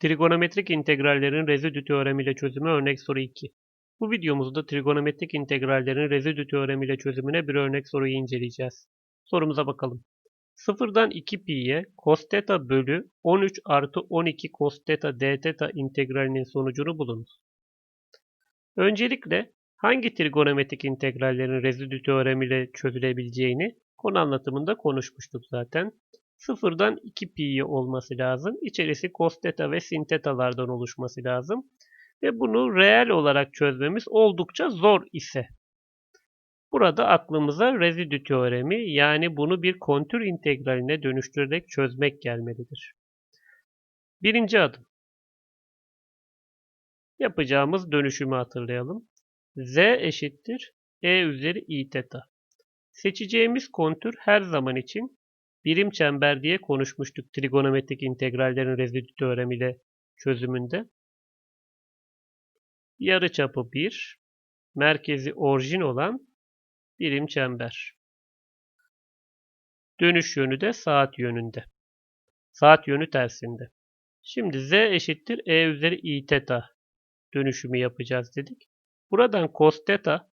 Trigonometrik integrallerin rezidü teoremiyle çözümü örnek soru 2. Bu videomuzda trigonometrik integrallerin rezidü teoremiyle çözümüne bir örnek soruyu inceleyeceğiz. Sorumuza bakalım. Sıfırdan 2 pi'ye cos theta bölü 13 artı 12 cos theta d theta integralinin sonucunu bulunuz. Öncelikle hangi trigonometrik integrallerin rezidü teoremiyle çözülebileceğini konu anlatımında konuşmuştuk zaten. Sıfırdan 2 pi'ye olması lazım. İçerisi cos theta ve sin thetalardan oluşması lazım. Ve bunu reel olarak çözmemiz oldukça zor ise. Burada aklımıza rezidü teoremi yani bunu bir kontür integraline dönüştürerek çözmek gelmelidir. Birinci adım. Yapacağımız dönüşümü hatırlayalım. z eşittir e üzeri i theta. Seçeceğimiz kontür her zaman için birim çember diye konuşmuştuk trigonometrik integrallerin rezidü teoremiyle çözümünde. Yarıçapı 1, merkezi orijin olan birim çember. Dönüş yönü de saat yönünde. Saat yönü tersinde. Şimdi z eşittir e üzeri i theta dönüşümü yapacağız dedik. Buradan cos theta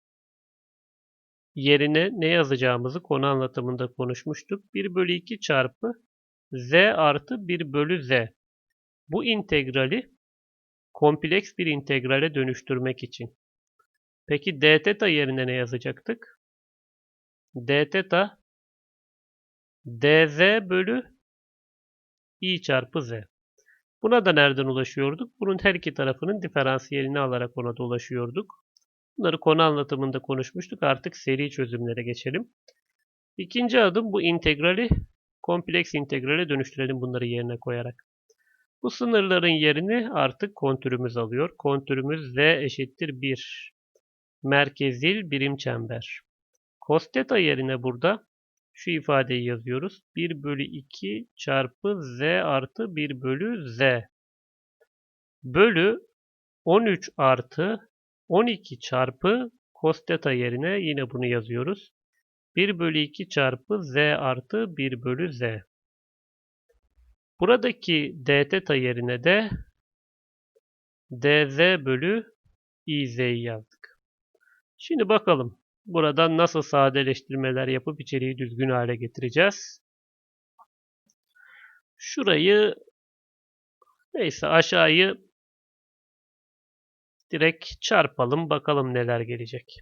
yerine ne yazacağımızı konu anlatımında konuşmuştuk. 1 bölü 2 çarpı z artı 1 bölü z. Bu integrali kompleks bir integrale dönüştürmek için. Peki d theta yerine ne yazacaktık? d theta dz bölü i çarpı z. Buna da nereden ulaşıyorduk? Bunun her iki tarafının diferansiyelini alarak ona da ulaşıyorduk. Bunları konu anlatımında konuşmuştuk. Artık seri çözümlere geçelim. İkinci adım bu integrali kompleks integrale dönüştürelim bunları yerine koyarak. Bu sınırların yerini artık kontürümüz alıyor. Kontürümüz z eşittir 1. Merkezil birim çember. Cos theta yerine burada şu ifadeyi yazıyoruz. 1 bölü 2 çarpı z artı 1 bölü z. Bölü 13 artı 12 çarpı cos theta yerine yine bunu yazıyoruz. 1 bölü 2 çarpı z artı 1 bölü z. Buradaki d theta yerine de dz bölü iz'yi yazdık. Şimdi bakalım buradan nasıl sadeleştirmeler yapıp içeriği düzgün hale getireceğiz. Şurayı neyse aşağıyı direkt çarpalım bakalım neler gelecek.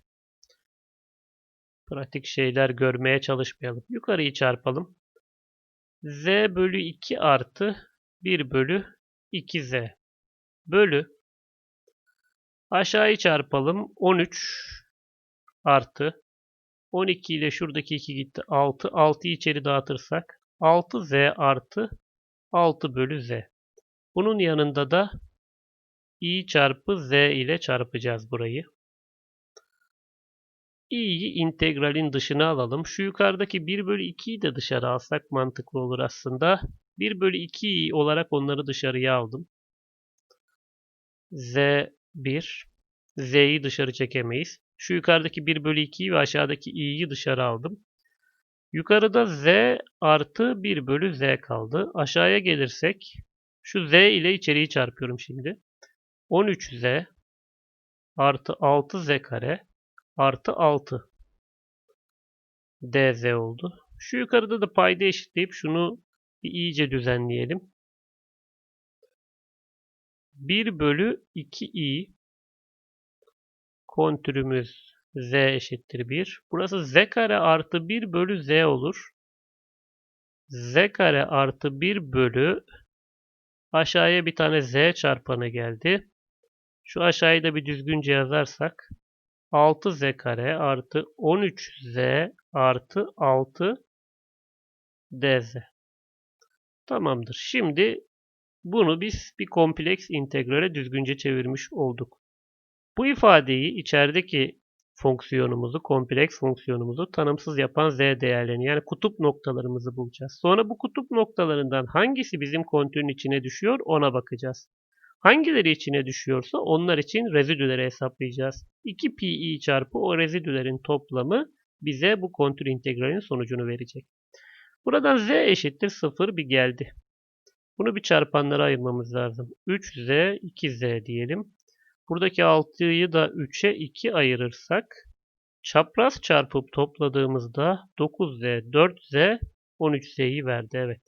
Pratik şeyler görmeye çalışmayalım. Yukarıyı çarpalım. z bölü 2 artı 1 bölü 2z bölü aşağıyı çarpalım 13 artı 12 ile şuradaki 2 gitti 6 6'yı içeri dağıtırsak 6z artı 6 bölü z. Bunun yanında da i çarpı z ile çarpacağız burayı. i'yi integralin dışına alalım. Şu yukarıdaki 1 bölü 2'yi de dışarı alsak mantıklı olur aslında. 1 bölü 2 olarak onları dışarıya aldım. z 1. z'yi dışarı çekemeyiz. Şu yukarıdaki 1 bölü 2'yi ve aşağıdaki i'yi dışarı aldım. Yukarıda z artı 1 bölü z kaldı. Aşağıya gelirsek şu z ile içeriği çarpıyorum şimdi. 13z artı 6z kare artı 6 dz oldu. Şu yukarıda da payda eşitleyip şunu bir iyice düzenleyelim. 1 bölü 2i kontürümüz z eşittir 1. Burası z kare artı 1 bölü z olur. z kare artı 1 bölü aşağıya bir tane z çarpanı geldi. Şu aşağıyı da bir düzgünce yazarsak 6z kare artı 13z artı 6 dz. Tamamdır. Şimdi bunu biz bir kompleks integrale düzgünce çevirmiş olduk. Bu ifadeyi içerideki fonksiyonumuzu, kompleks fonksiyonumuzu tanımsız yapan z değerlerini yani kutup noktalarımızı bulacağız. Sonra bu kutup noktalarından hangisi bizim kontürün içine düşüyor ona bakacağız. Hangileri içine düşüyorsa onlar için rezidüleri hesaplayacağız. 2 pi çarpı o rezidülerin toplamı bize bu kontür integralin sonucunu verecek. Buradan z eşittir 0 bir geldi. Bunu bir çarpanlara ayırmamız lazım. 3z, 2z diyelim. Buradaki 6'yı da 3'e 2 ayırırsak çapraz çarpıp topladığımızda 9z, 4z, 13z'yi verdi. Evet.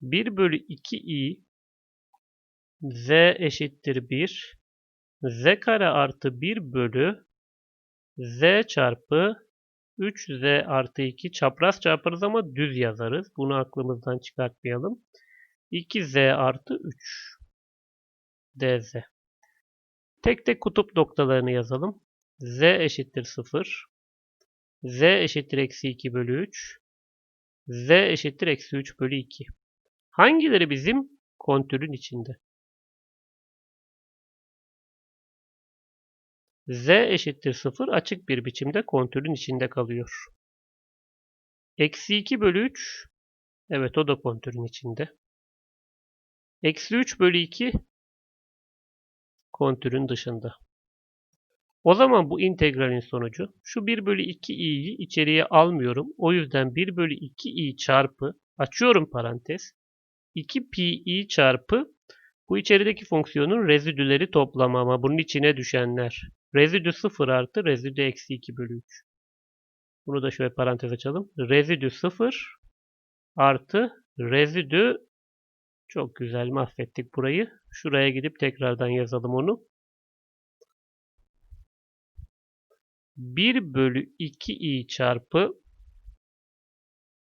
1 bölü 2i z eşittir 1. z kare artı 1 bölü z çarpı 3z artı 2 çapraz çarparız ama düz yazarız. Bunu aklımızdan çıkartmayalım. 2z artı 3 dz. Tek tek kutup noktalarını yazalım. z eşittir 0. z eşittir eksi 2 bölü 3. z eşittir eksi 3 bölü 2. Hangileri bizim kontürün içinde? Z eşittir 0 açık bir biçimde kontürün içinde kalıyor. Eksi 2 bölü 3 evet o da kontürün içinde. Eksi 3 bölü 2 kontürün dışında. O zaman bu integralin sonucu şu 1 bölü 2i'yi içeriye almıyorum. O yüzden 1 bölü 2i çarpı açıyorum parantez 2 pi çarpı bu içerideki fonksiyonun rezidüleri toplamı ama bunun içine düşenler. Rezidü 0 artı rezidü eksi 2 bölü 3. Bunu da şöyle parantez açalım. Rezidü 0 artı rezidü çok güzel mahvettik burayı. Şuraya gidip tekrardan yazalım onu. 1 bölü 2i çarpı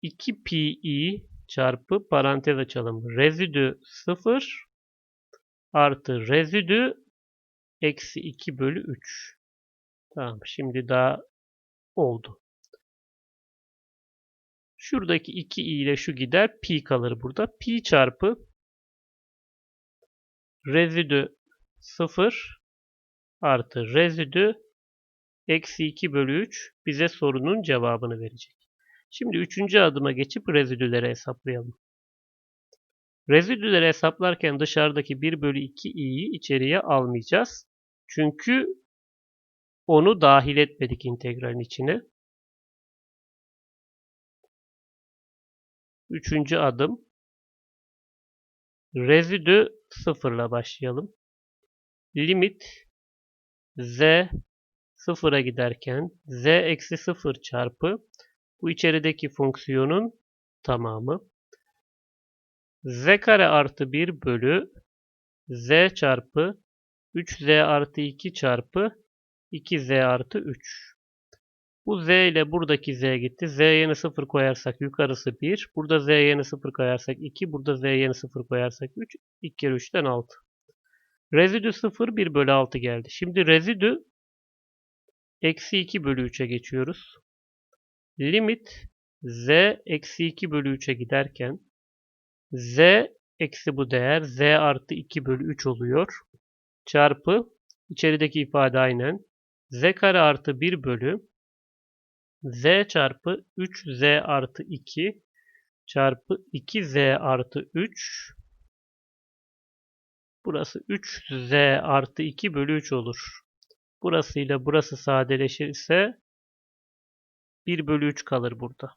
2 pi çarpı parantez açalım. Rezidü 0 artı rezidü eksi 2 bölü 3. Tamam şimdi daha oldu. Şuradaki 2 i ile şu gider. Pi kalır burada. Pi çarpı rezidü 0 artı rezidü eksi 2 bölü 3 bize sorunun cevabını verecek. Şimdi üçüncü adıma geçip rezidüleri hesaplayalım. Rezidüleri hesaplarken dışarıdaki 1 bölü 2 i'yi içeriye almayacağız. Çünkü onu dahil etmedik integralin içine. Üçüncü adım. Rezidü sıfırla başlayalım. Limit z sıfıra giderken z eksi sıfır çarpı bu içerideki fonksiyonun tamamı z kare artı 1 bölü z çarpı 3z artı 2 çarpı 2z artı 3. Bu z ile buradaki z gitti. z yerine 0 koyarsak yukarısı 1. Burada z yerine 0 koyarsak 2. Burada z yerine 0 koyarsak 3. 2 kere 3'ten 6. Rezidü 0 1 bölü 6 geldi. Şimdi rezidü eksi 2 bölü 3'e geçiyoruz. Limit z eksi 2 bölü 3'e giderken z eksi bu değer z artı 2 bölü 3 oluyor. Çarpı içerideki ifade aynen z kare artı 1 bölü z çarpı 3z artı 2 çarpı 2z artı 3 Burası 3z artı 2 bölü 3 olur. Burası ile burası sadeleşirse 1 bölü 3 kalır burada.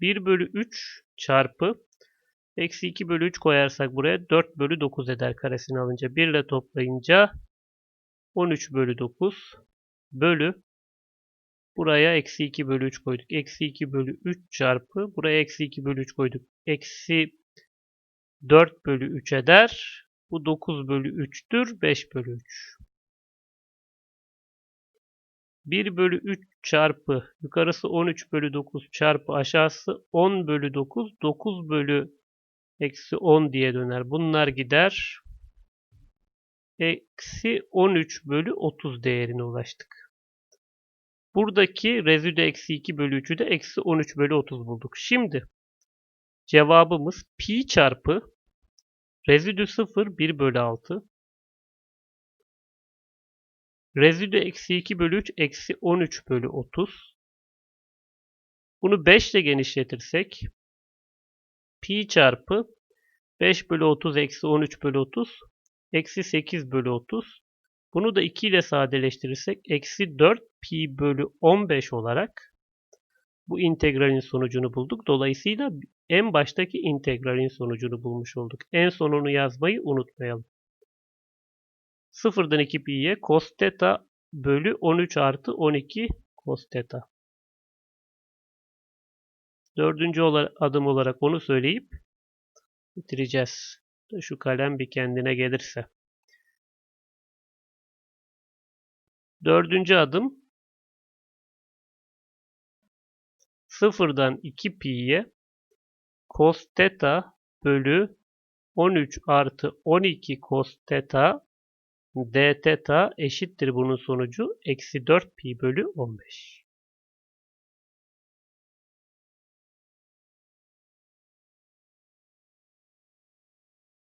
1 bölü 3 çarpı eksi 2 bölü 3 koyarsak buraya 4 bölü 9 eder karesini alınca. 1 ile toplayınca 13 bölü 9 bölü buraya eksi 2 bölü 3 koyduk. Eksi 2 bölü 3 çarpı buraya eksi 2 bölü 3 koyduk. Eksi 4 bölü 3 eder. Bu 9 bölü 3'tür. 5 bölü 3. 1 bölü 3 çarpı yukarısı 13 bölü 9 çarpı aşağısı 10 bölü 9 9 bölü eksi 10 diye döner. Bunlar gider. Eksi 13 bölü 30 değerine ulaştık. Buradaki rezidü eksi 2 bölü 3'ü de eksi 13 bölü 30 bulduk. Şimdi cevabımız pi çarpı rezidü 0 1 bölü 6 Rezidü eksi 2 bölü 3 eksi 13 bölü 30. Bunu 5 ile genişletirsek pi çarpı 5 bölü 30 eksi 13 bölü 30 eksi 8 bölü 30. Bunu da 2 ile sadeleştirirsek eksi 4 pi bölü 15 olarak bu integralin sonucunu bulduk. Dolayısıyla en baştaki integralin sonucunu bulmuş olduk. En sonunu yazmayı unutmayalım. Sıfırdan 2 pi'ye cos theta bölü 13 artı 12 cos theta. Dördüncü adım olarak onu söyleyip bitireceğiz. Şu kalem bir kendine gelirse. Dördüncü adım sıfırdan 2 pi'ye cos theta bölü 13 artı 12 cos theta d theta eşittir bunun sonucu eksi 4 pi bölü 15.